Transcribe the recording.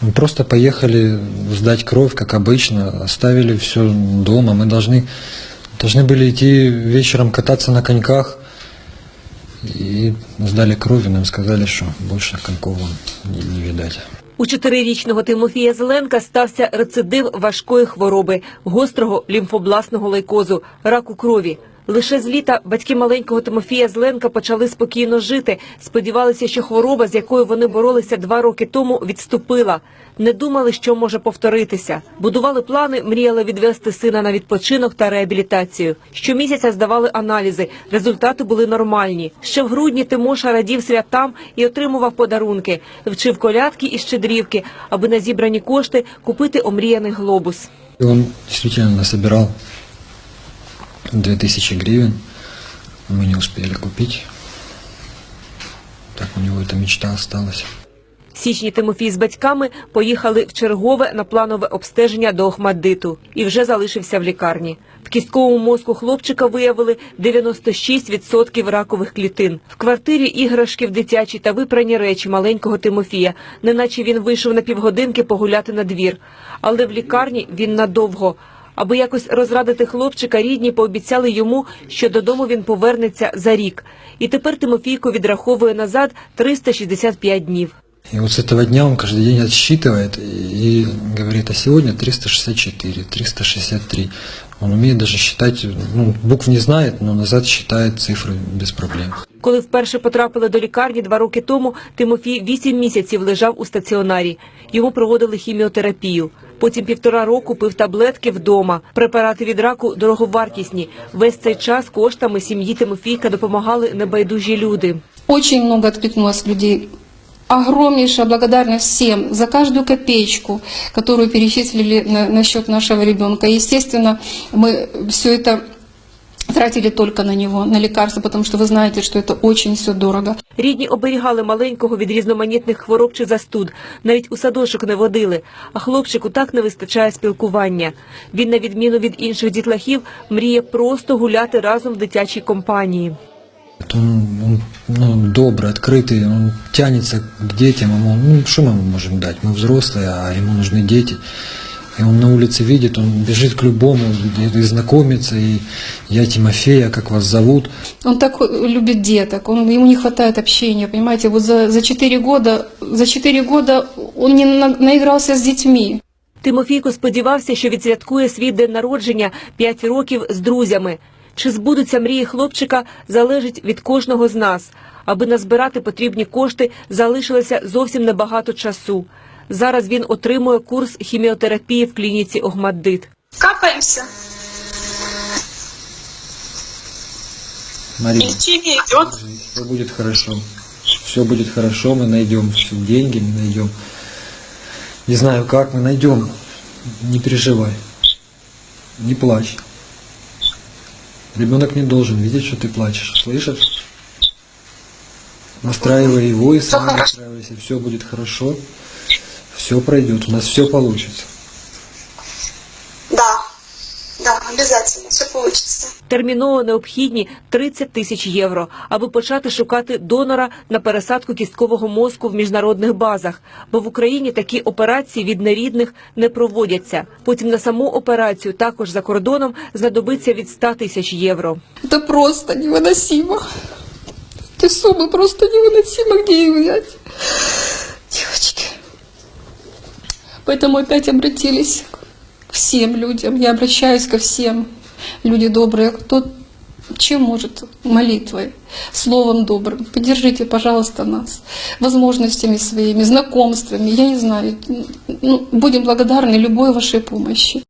Мы просто поехали сдать кровь, как обычно, оставили все дома. Мы должны, должны были идти вечером кататься на коньках. И сдали кровь, и нам сказали, что больше коньков вам не, не видать. У чотирирічного Тимофія Зеленка стався рецидив важкої хвороби – гострого лімфобласного лейкозу, раку крові. Лише з літа батьки маленького Тимофія Зеленка почали спокійно жити. Сподівалися, що хвороба, з якою вони боролися два роки тому, відступила. Не думали, що може повторитися. Будували плани, мріяли відвести сина на відпочинок та реабілітацію. Щомісяця здавали аналізи. Результати були нормальні. Ще в грудні Тимоша радів святам і отримував подарунки. Вчив колядки і щедрівки, аби на зібрані кошти купити омріяний глобус. И он действительно насобирал 2000 гривен. Мы не успели купить. Так у него эта мечта осталась. Січні Тимофій з батьками поїхали в чергове на планове обстеження до Охмаддиту і вже залишився в лікарні. В кістковому мозку хлопчика виявили 96% ракових клітин. В квартирі іграшки в дитячі та випрані речі маленького Тимофія, неначе він вийшов на півгодинки погуляти на двір. Але в лікарні він надовго. Аби якось розрадити хлопчика, рідні пообіцяли йому, що додому він повернеться за рік. І тепер Тимофійко відраховує назад 365 днів. И вот с этого дня он каждый день отсчитывает и, и говорит, а сегодня 364, 363. Он умеет даже считать, ну, букв не знает, но назад считает цифры без проблем. Коли вперше потрапили до лікарні два роки тому, Тимофій вісім місяців лежав у стаціонарі. Йому проводили хіміотерапію. Потім півтора року пив таблетки вдома. Препарати від раку дороговартісні. Весь цей час коштами сім'ї Тимофійка допомагали небайдужі люди. Очень много откликнулось людей. Огромнейшая благодарность всем за каждую копеечку, которую перечислили на, на счет нашего ребенка. Естественно, мы все это тратили только на него, на лекарства, потому что вы знаете, что это очень все дорого. Рідні оберігали маленького від різноманітних хвороб чи застуд. Навіть у садочок не водили. А хлопчику так не вистачає спілкування. Він, на відміну від інших дітлахів, мріє просто гуляти разом в дитячій компанії. Вот Он, он ну, добрый, открытый, он тянется к детям, ему, ну, что мы ему можем дать? Мы взрослые, а ему нужны дети. И он на улице видит, он бежит к любому и, знакомится, и я Тимофея, как вас зовут. Он так любит деток, он, ему не хватает общения, понимаете, вот за, за 4 года, за 4 года он не на- наигрался с детьми. Тимофійко сподівався, що відсвяткує свій день народження 5 років з друзями. Чи збудуться мрії хлопчика, залежить від кожного з нас. Аби назбирати потрібні кошти, залишилося зовсім небагато часу. Зараз він отримує курс хіміотерапії в клініці Огмаддит. Капаемся. Марина, Лечение идет. все будет хорошо. Все будет хорошо, мы найдем все деньги, мы найдем. Не знаю как, мы найдем. Не переживай. Не плачь. Ребенок не должен видеть, что ты плачешь. Слышишь? Настраивай его и сам хорошо. настраивайся. Все будет хорошо. Все пройдет. У нас все получится. Да. Да, обязательно. Все получится. Терміново необхідні 30 тисяч євро, аби почати шукати донора на пересадку кісткового мозку в міжнародних базах. Бо в Україні такі операції від нерідних не проводяться. Потім на саму операцію також за кордоном знадобиться від 100 тисяч євро. Это просто невыносимо. Эти суммы просто невыносимо, где их взять. Поэтому опять обратились к всем людям. Я обращаюсь ко всем. Люди добрые, кто чем может, молитвой, словом добрым. Поддержите, пожалуйста, нас возможностями своими, знакомствами. Я не знаю. Ну, будем благодарны любой вашей помощи.